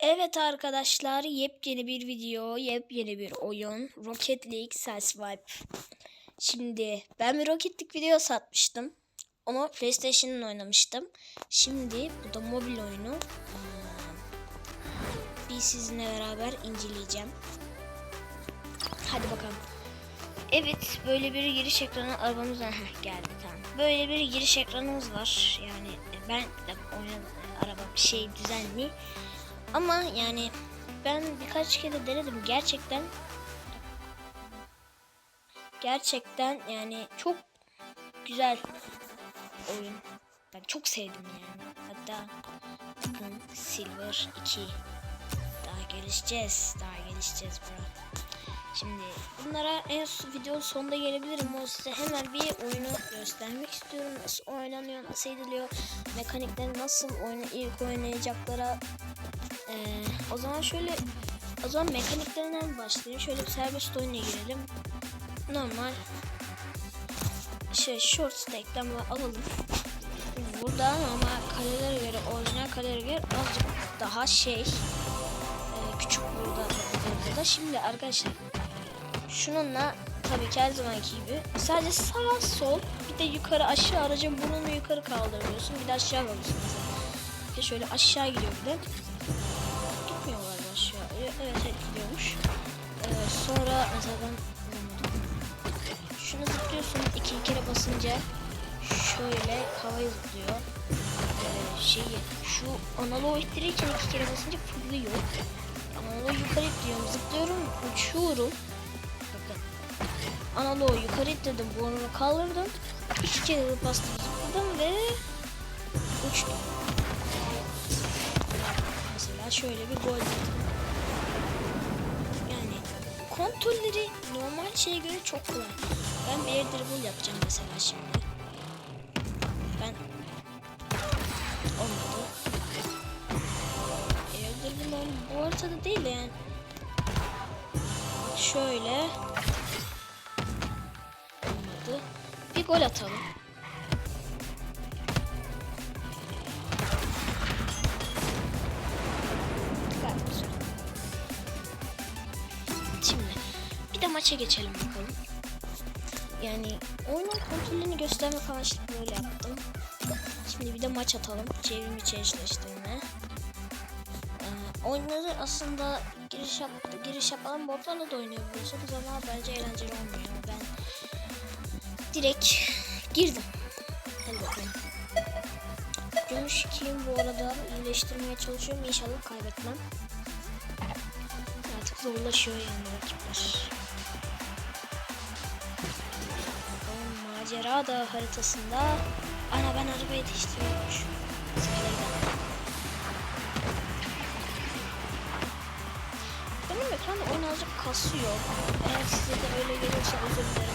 Evet arkadaşlar yepyeni bir video, yepyeni bir oyun. Rocket League Sideswipe. Şimdi ben bir Rocket League video satmıştım. Onu PlayStation'ın oynamıştım. Şimdi bu da mobil oyunu. Bir sizinle beraber inceleyeceğim. Hadi bakalım. Evet böyle bir giriş ekranı arabamızdan Heh, geldi tamam. Böyle bir giriş ekranımız var. Yani ben de oynadım araba şey düzenli. Ama yani ben birkaç kere denedim gerçekten gerçekten yani çok güzel oyun. Ben çok sevdim yani. Hatta bugün Silver 2 daha gelişeceğiz. Daha gelişeceğiz bro. Şimdi bunlara en son videonun sonunda gelebilirim. O size hemen bir oyunu göstermek istiyorum. Nasıl oynanıyor, nasıl ediliyor, mekanikleri nasıl oyunu ilk oynayacaklara ee, o zaman şöyle o zaman mekaniklerinden başlayayım. Şöyle bir serbest oyuna girelim. Normal şey short stack'ten alalım. Burada ama kalelere göre orijinal kalelere göre azıcık daha şey e, küçük burada burada da. Şimdi arkadaşlar şununla tabii ki her zamanki gibi sadece sağ sol bir de yukarı aşağı aracın burnunu yukarı kaldırıyorsun bir de aşağı alıyorsun mesela. Şöyle aşağı gidiyor bir de. Evet gidiyormuş. Ee, sonra mesela ben bulamadım. Şunu zıplıyorsun iki kere basınca şöyle havaya zıplıyor. Ee, şeyi şu analoğu ittirirken iki kere basınca fırlıyor. Analoğu yukarı ittiriyorum zıplıyorum uçuyorum. Bakın. Analoğu yukarı ittirdim burnunu kaldırdım. İki kere bastım zıpladım ve uçtum. Mesela şöyle bir gol yedim. Kontrolleri normal şeye göre çok kolay. Ben bir dribble yapacağım mesela şimdi. Ben olmadı. Air dribble bu haritada değil de yani. Şöyle olmadı. Bir gol atalım. Maça geçelim bakalım. Yani oyunun kontrolünü göstermek amaçlı böyle yaptım. Şimdi bir de maç atalım. Çevrim içi. Ee, oyunları aslında giriş, yap, giriş yapan botlarla da oynayabiliyorsunuz ama bence eğlenceli olmuyor. Ben direkt girdim. Hadi bakalım. Gümüş kim bu arada iyileştirmeye çalışıyorum. İnşallah kaybetmem. Artık zorlaşıyor yani rakipler. Macera da haritasında. Ana ben arabayı değiştiriyormuş. Benim ekranda oyun azıcık kasıyor. Eğer size de öyle geliyorsa özür dilerim.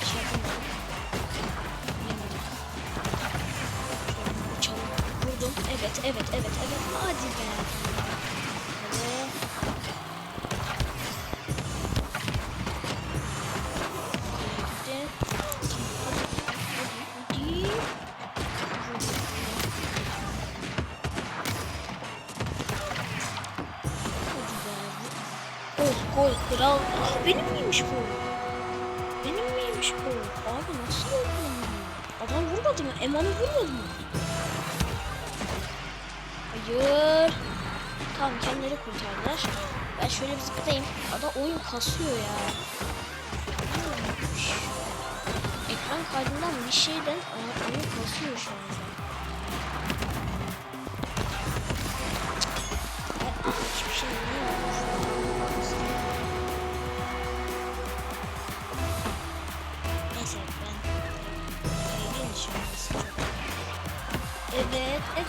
Şey. Evet, evet, evet, evet. Hadi be. Gol kral. Ah, benim miymiş bu? Benim miymiş bu? Abi nasıl oldu? Adam vurmadı mı? Eman'ı vurmadı mı? Hayır. Tamam kendileri kurtardılar. Ben şöyle bir zıplayayım. Ada oyun kasıyor ya. Ekran kaydından bir şeyden Aa, oyun kasıyor şu anda.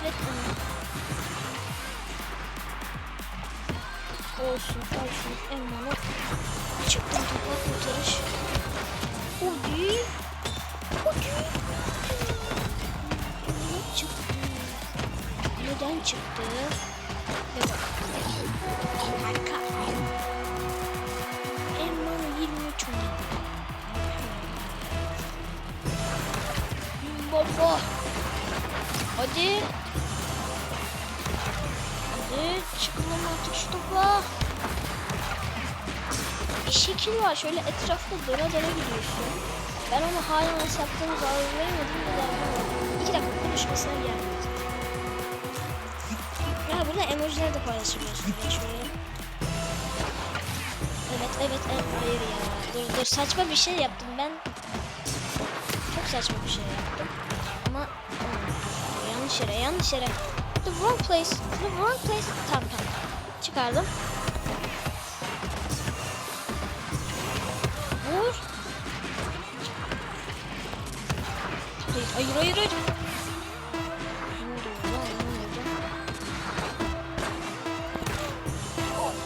Evet, evet. Olsun, olsun. Elmanı çıktım topa kurtarış. Hadi. Hadi. Elmanı çıktı. Neden çıktı? Ve bak. Harika. Elmanı 23 oynadı. Baba. Hadi. Hadi. Çıkın artık şu topa. Bir şekil var. Şöyle etrafta döne döne gidiyorsun. Ben onu hala nasıl yaptığımızı algılayamadım. Yapamadım. İki dakika konuşmasına gelmedi. Ya burada emojiler de paylaşabiliyorsun. Ya şöyle. Evet evet evet. Hayır ya. Dur dur saçma bir şey yaptım ben. Çok saçma bir şey yaptım. Yanlış yere yanlış yere. The wrong place. The wrong place. Tamam tamam. Çıkardım. Vur. Hayır hayır hayır.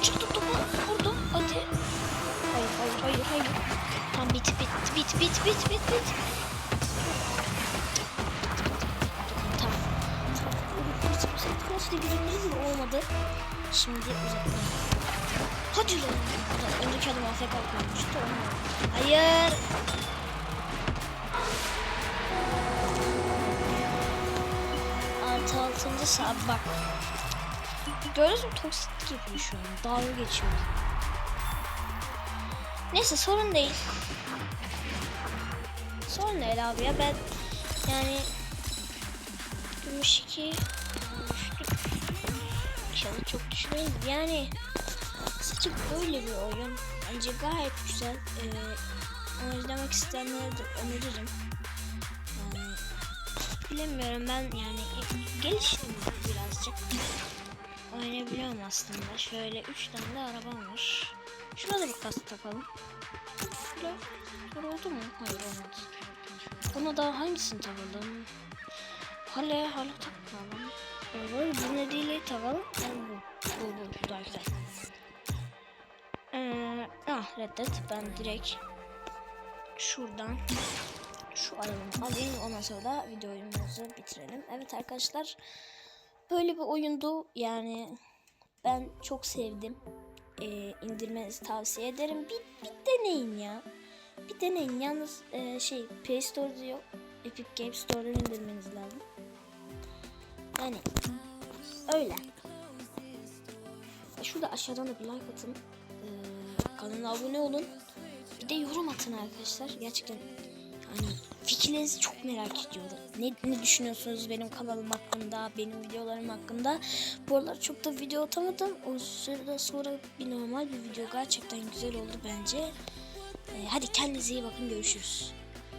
Çıktı topu. Vurdu. Hadi. Hayır hayır hayır hayır. Tamam bit bit bit bit bit bit bit. Da güzel mi olmadı. Şimdi uzatma. Hadi lan. Ulan Öndeki adam AFK olmadı. Hayır. Altı altıncı saat bak. Gördünüz mü toksik yapıyor şu an. Dalga geçiyor. Neyse sorun değil. Sorun değil abi ya ben yani gümüş iki. İnşallah çok düşmeyiz. Yani sadece böyle bir oyun. Bence gayet güzel. Ee, izlemek isteyenlere de öneririm. Yani bilemiyorum ben yani geliştim birazcık. Oynayabiliyorum aslında. Şöyle üç tane de arabam var. Şuna da bir kask takalım. Şöyle. Şöyle oldu mu? Hayır olmadı. Buna da hangisini takalım? Hale hale takalım. Böyle bu ne değil takalım. Yani bu. Bu bu. Bu daha güzel. Ee, ah reddet. Ben direkt şuradan şu arabamı alayım. Ondan sonra da videomuzu bitirelim. Evet arkadaşlar. Böyle bir oyundu. Yani ben çok sevdim. Ee, indirmenizi tavsiye ederim. Bir, bir deneyin ya. Bir deneyin. Yalnız e, şey Play Store'da yok. Epic Games Store'dan indirmeniz lazım. Yani öyle. E, Şurada aşağıdan da bir like atın. Ee, kanala abone olun. Bir de yorum atın arkadaşlar. Gerçekten hani fikirlerinizi çok merak ediyorum. Ne, ne düşünüyorsunuz benim kanalım hakkında, benim videolarım hakkında? Bu aralar çok da video atamadım. O sırada sonra bir normal bir video gerçekten güzel oldu bence. Ee, hadi kendinize iyi bakın görüşürüz.